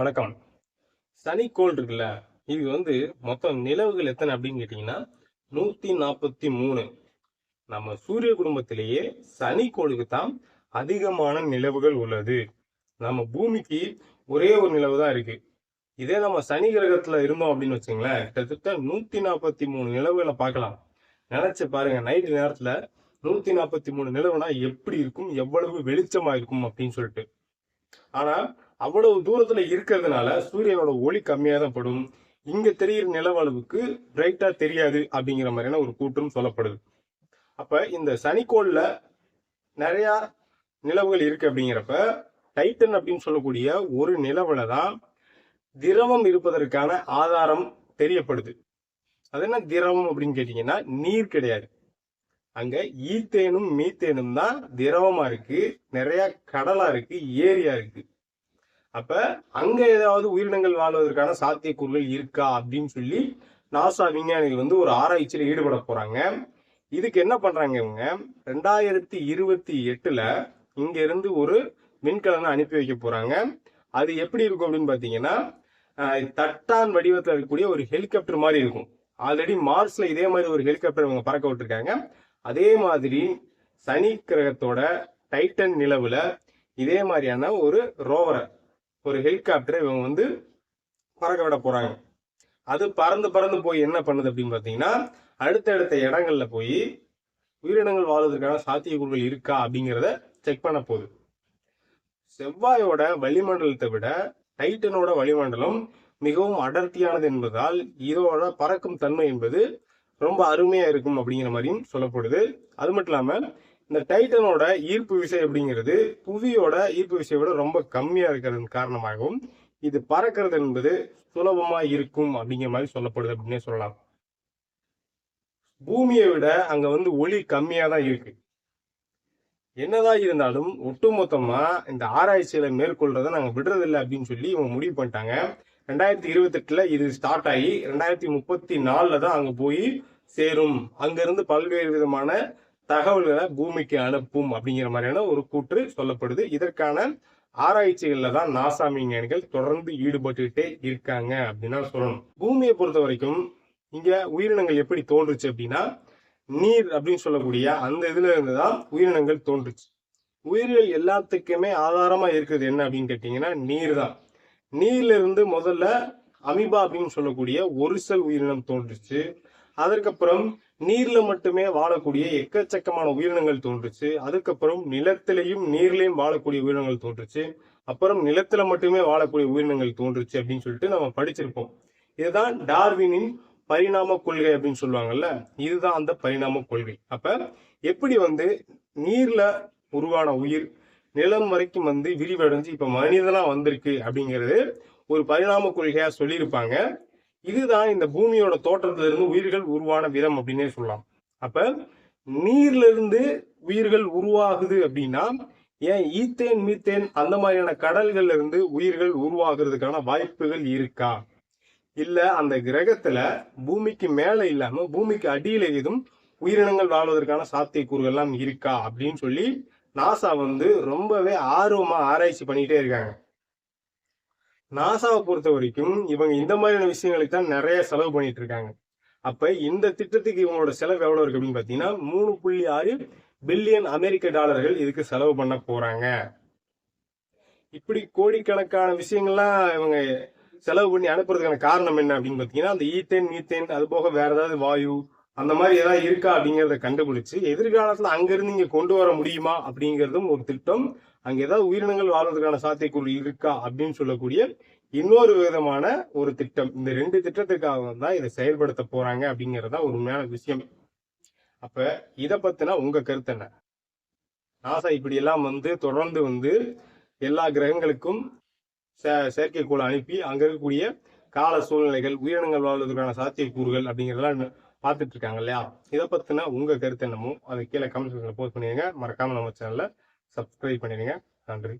வணக்கம். சனிக்கோள் இருக்குல்ல இது வந்து மொத்தம் நிலவுகள் எத்தனை அப்படின்னு கேட்டீங்கன்னா நூத்தி நாற்பத்தி மூணு. நம்ம சூரிய குடும்பத்திலேயே சனிக்கோளுக்கு தான் அதிகமான நிலவுகள் உள்ளது. நம்ம பூமிக்கு ஒரே ஒரு நிலவு தான் இருக்கு. இதே நம்ம சனி கிரகத்துல இருந்தோம் அப்படின்னு வச்சுங்களேன் கிட்டத்தட்ட நூத்தி நாற்பத்தி மூணு நிலவுகளை பார்க்கலாம். நினைச்சு பாருங்க நைட்டு நேரத்துல நூத்தி நாற்பத்தி மூணு நிலவுனா எப்படி இருக்கும் எவ்வளவு வெளிச்சமா இருக்கும் அப்படின்னு சொல்லிட்டு. ஆனா அவ்வளவு தூரத்துல இருக்கிறதுனால சூரியனோட ஒளி கம்மியாக தான் படும் இங்க தெரிகிற நிலவளவுக்கு பிரைட்டா தெரியாது அப்படிங்கிற மாதிரியான ஒரு கூற்றும் சொல்லப்படுது. அப்ப இந்த சனிக்கோள்ல நிறைய நிலவுகள் இருக்கு அப்படிங்கிறப்ப டைட்டன் அப்படின்னு சொல்லக்கூடிய ஒரு நிலவுல தான் திரவம் இருப்பதற்கான ஆதாரம் தெரியப்படுது. அது என்ன திரவம் அப்படின்னு கேட்டீங்கன்னா நீர் கிடையாது. அங்க ஈத்தேனும் மீத்தேனும் தான் திரவமா இருக்கு. நிறைய கடலா இருக்கு ஏரியா இருக்கு. அப்ப அங்க ஏதாவது உயிரினங்கள் வாழ்வதற்கான சாத்தியக்கூறுகள் இருக்கா அப்படின்னு சொல்லி நாசா விஞ்ஞானிகள் வந்து ஒரு ஆராய்ச்சியில் ஈடுபட போறாங்க. இதுக்கு என்ன பண்றாங்க இவங்க? ரெண்டாயிரத்தி இருபத்தி எட்டுல இங்க இருந்து ஒரு விண்கலனை அனுப்பி வைக்க போறாங்க. அது எப்படி இருக்கும் அப்படின்னு பாத்தீங்கன்னா தட்டான் வடிவத்தில் இருக்கக்கூடிய ஒரு ஹெலிகாப்டர் மாதிரி இருக்கும். ஆல்ரெடி மார்ஸ்ல இதே மாதிரி ஒரு ஹெலிகாப்டர் இவங்க பறக்க விட்டுருக்காங்க. அதே மாதிரி சனி கிரகத்தோட டைட்டன் நிலவுல இதே மாதிரியான ஒரு ரோவரை ஒரு ஹெலிகாப்டரை இவங்க வந்து பறக்க விட போறாங்க. அது பறந்து பறந்து போய் என்ன பண்ணுது அப்படின்னு பார்த்தீங்கன்னா அடுத்தடுத்த இடங்கள்ல போய் உயிரினங்கள் வாழ்வதற்கான சாத்தியக்கூறுகள் இருக்கா அப்படிங்கிறத செக் பண்ண போகுது. செவ்வாயோட வளிமண்டலத்தை விட டைட்டனோட வளிமண்டலம் மிகவும் அடர்த்தியானது என்பதால் இதோட பறக்கும் தன்மை என்பது ரொம்ப அருமையா இருக்கும் அப்படிங்கிற மாதிரியும் சொல்லப்படுது. அது மட்டும் இல்லாம இந்த டைட்டனோட ஈர்ப்பு விசை அப்படிங்கிறது புவியோட ஈர்ப்பு விசையை விட ரொம்ப கம்மியா இருக்கிறது காரணமாகவும் இது பறக்கிறது என்பது சுலபமா இருக்கும் அப்படிங்கிற மாதிரி சொல்லப்படுது அப்படின்னே சொல்லலாம். பூமியை விட அங்க வந்து ஒளி கம்மியா தான் இருக்கு. என்னதான் இருந்தாலும் ஒட்டுமொத்தமா இந்த ஆராய்ச்சியில மேற்கொள்றதை நாங்க விடுறதில்லை அப்படின்னு சொல்லி இவங்க முடிவு பண்ணிட்டாங்க. ரெண்டாயிரத்தி இருபத்தெட்டுல இது ஸ்டார்ட் ஆகி ரெண்டாயிரத்தி முப்பத்தி நாலுல தான் அங்க போய் சேரும். அங்க இருந்து பல்வேறு விதமான தகவல்களை பூமிக்கு அனுப்பும் அப்படிங்கிற மாதிரியான ஒரு கூற்று சொல்லப்படுது. இதற்கான ஆராய்ச்சிகள்ல தான் நாசா விஞ்ஞானிகள் தொடர்ந்து ஈடுபட்டுக்கிட்டே இருக்காங்க அப்படின்னா சொல்லணும். பூமியை பொறுத்த வரைக்கும் இங்க உயிரினங்கள் எப்படி தோன்றுச்சு அப்படின்னா நீர் அப்படின்னு சொல்லக்கூடிய அந்த இதுல இருந்து தான் உயிரினங்கள் தோன்றுச்சு. உயிர்கள் எல்லாத்துக்குமே ஆதாரமா இருக்குது என்ன அப்படின்னு கேட்டீங்கன்னா நீர் தான். நீர்ல இருந்து முதல்ல அமீபா அப்படின்னு சொல்லக்கூடிய ஒரு செல் உயிரினம் தோன்றுச்சு. அதற்கப்புறம் நீர்ல மட்டுமே வாழக்கூடிய எக்கச்சக்கமான உயிரினங்கள் தோன்றுச்சு. அதுக்கப்புறம் நிலத்திலையும் நீர்லையும் வாழக்கூடிய உயிரினங்கள் தோன்றுச்சு. அப்புறம் நிலத்துல மட்டுமே வாழக்கூடிய உயிரினங்கள் தோன்றுச்சு அப்படின்னு சொல்லிட்டு நம்ம படிச்சிருப்போம். இதுதான் டார்வினின் பரிணாம கொள்கை அப்படின்னு சொல்லுவாங்கல்ல? இதுதான் அந்த பரிணாம கொள்கை. அப்ப எப்படி வந்து நீர்ல உருவான உயிர் நிலம் வரைக்கும் வந்து விரிவடைஞ்சு இப்ப மனிதனா வந்திருக்கு அப்படிங்கிறது ஒரு பரிணாம கொள்கையா சொல்லியிருப்பாங்க. இதுதான் இந்த பூமியோட தோற்றத்துல இருந்து உயிர்கள் உருவான விதம் அப்படின்னே சொல்லலாம். அப்ப நீர்ல இருந்து உயிர்கள் உருவாகுது அப்படின்னா ஏன் ஈத்தேன் மீத்தேன் அந்த மாதிரியான கடல்கள்ல இருந்து உயிர்கள் உருவாகிறதுக்கான வாய்ப்புகள் இருக்கா? இல்ல அந்த கிரகத்துல பூமிக்கு மேல இல்லாம பூமிக்கு அடியில எதுவும் உயிரினங்கள் வாழ்வதற்கான சாத்தியக்கூறுகள் எல்லாம் இருக்கா அப்படின்னு சொல்லி நாசா வந்து ரொம்பவே ஆர்வமா ஆராய்ச்சி பண்ணிட்டே இருக்காங்க. நாசாவை பொறுத்த வரைக்கும் இவங்க இந்த மாதிரியான விஷயங்களுக்கு தான் நிறைய செலவு பண்ணிட்டு இருக்காங்க. அப்ப இந்த திட்டத்துக்கு இவங்களோட செலவு எவ்வளவு இருக்கு அப்படின்னு பாத்தீங்கன்னா மூணு புள்ளி ஆறு பில்லியன் அமெரிக்க டாலர்கள் இதுக்கு செலவு பண்ண போறாங்க. இப்படி கோடிக்கணக்கான விஷயங்கள்லாம் இவங்க செலவு பண்ணி அனுப்புறதுக்கான காரணம் என்ன அப்படின்னு பாத்தீங்கன்னா அந்த ஈத்தேன் மீத்தேன் அது போக வேற ஏதாவது வாயு அந்த மாதிரி ஏதாவது இருக்கா அப்படிங்கிறத கண்டுபிடிச்சு எதிர்காலத்துல அங்கிருந்து இங்க கொண்டு வர முடியுமா அப்படிங்கிறதும் ஒரு திட்டம். அங்க ஏதாவது உயிரினங்கள் வாழ்வதற்கான சாத்தியக்கூறு இருக்கா அப்படின்னு சொல்லக்கூடிய இன்னொரு விதமான ஒரு திட்டம். இந்த ரெண்டு திட்டத்துக்காக தான் இதை செயல்படுத்த போறாங்க அப்படிங்கறதா ஒரு உண்மையான விஷயம். அப்ப இத பத்தினா உங்க கருத்து என்ன? நாசா இப்படி எல்லாம் வந்து தொடர்ந்து வந்து எல்லா கிரகங்களுக்கும் செ- செயற்கைக்கோள் அனுப்பி அங்க இருக்கக்கூடிய கால சூழ்நிலைகள் உயிரினங்கள் வாழ்வதற்கான சாத்தியக்கூறுகள் அப்படிங்கறதெல்லாம் பார்த்துட்டு இருக்காங்க இல்லையா இதை பற்றின உங்க கருத்து என்னமோ அதை கீழே கமெண்ட் செக்ஷனில் போஸ்ட் பண்ணிடுங்க. மறக்காமல் நம்ம சேனலில் சப்ஸ்கிரைப் பண்ணிடுங்க. நன்றி.